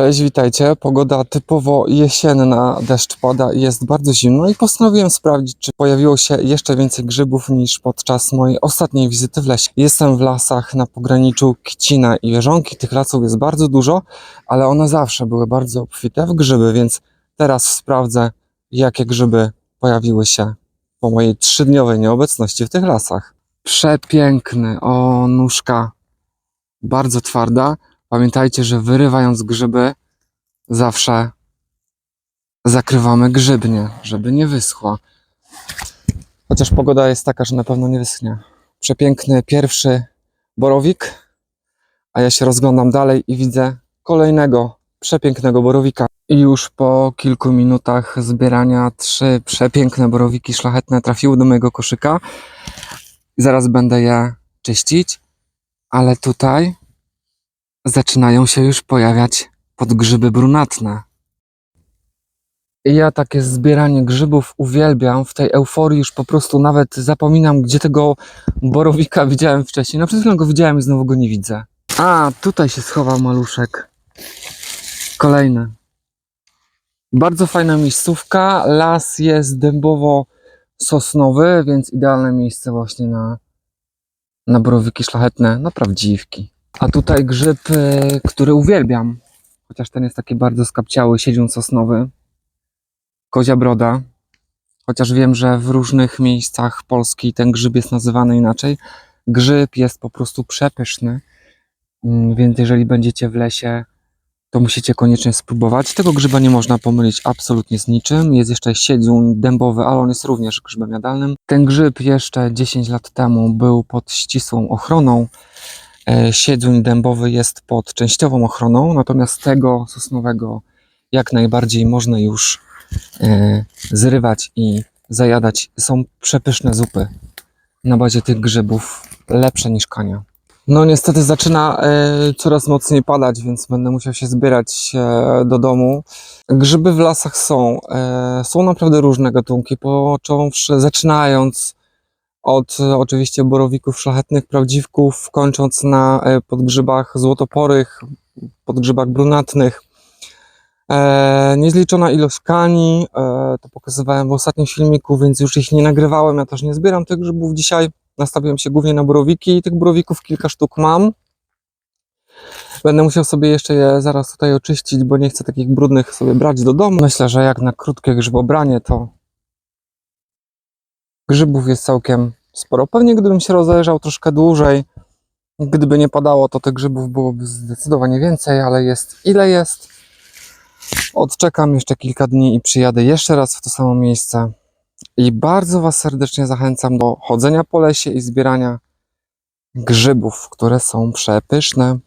Cześć, witajcie. Pogoda typowo jesienna, deszcz pada i jest bardzo zimno i postanowiłem sprawdzić, czy pojawiło się jeszcze więcej grzybów niż podczas mojej ostatniej wizyty w lesie. Jestem w lasach na pograniczu Kcina i Wierzonki. Tych lasów jest bardzo dużo, ale one zawsze były bardzo obfite w grzyby, więc teraz sprawdzę, jakie grzyby pojawiły się po mojej trzydniowej nieobecności w tych lasach. Przepiękny, o nóżka, bardzo twarda. Pamiętajcie, że wyrywając grzyby, zawsze zakrywamy grzybnię, żeby nie wyschła. Chociaż pogoda jest taka, że na pewno nie wyschnie. Przepiękny pierwszy borowik, a ja się rozglądam dalej i widzę kolejnego przepięknego borowika. I już po kilku minutach zbierania trzy przepiękne borowiki szlachetne trafiły do mojego koszyka. Zaraz będę je czyścić, ale tutaj zaczynają się już pojawiać podgrzyby brunatne. I ja takie zbieranie grzybów uwielbiam. W tej euforii już po prostu nawet zapominam, gdzie tego borowika widziałem wcześniej. No przed chwilą go widziałem i znowu go nie widzę. A, tutaj się schował maluszek. Kolejny. Bardzo fajna miejscówka. Las jest dębowo-sosnowy, więc idealne miejsce właśnie na, na borowiki szlachetne, na prawdziwki. A tutaj grzyb, y, który uwielbiam, chociaż ten jest taki bardzo skapciały, siedziun sosnowy. Kozia broda. Chociaż wiem, że w różnych miejscach Polski ten grzyb jest nazywany inaczej. Grzyb jest po prostu przepyszny, Mm, więc jeżeli będziecie w lesie, to musicie koniecznie spróbować. Tego grzyba nie można pomylić absolutnie z niczym. Jest jeszcze siedziun dębowy, ale on jest również grzybem jadalnym. Ten grzyb jeszcze 10 lat temu był pod ścisłą ochroną. E, Siedzuń dębowy jest pod częściową ochroną, natomiast tego sosnowego jak najbardziej można już e, zrywać i zajadać. Są przepyszne zupy na bazie tych grzybów, lepsze niż kania. No niestety zaczyna e, coraz mocniej padać, więc będę musiał się zbierać do domu. Grzyby w lasach są. Są naprawdę różne gatunki, począwszy, zaczynając od e, oczywiście borowików szlachetnych, prawdziwków, kończąc na e, podgrzybach złotoporych, podgrzybach brunatnych. E, niezliczona ilość kani, to pokazywałem w ostatnim filmiku, więc już ich nie nagrywałem, ja też nie zbieram tych grzybów dzisiaj. Nastawiłem się głównie na borowiki i tych borowików kilka sztuk mam. Będę musiał sobie jeszcze je zaraz tutaj oczyścić, bo nie chcę takich brudnych sobie brać do domu. Myślę, że jak na krótkie grzybobranie, to grzybów jest całkiem sporo. Pewnie gdybym się rozejrzał troszkę dłużej, gdyby nie padało, to tych grzybów byłoby zdecydowanie więcej, ale jest ile jest. Odczekam jeszcze kilka dni i przyjadę jeszcze raz w to samo miejsce. I bardzo Was serdecznie zachęcam do chodzenia po lesie i zbierania grzybów, które są przepyszne.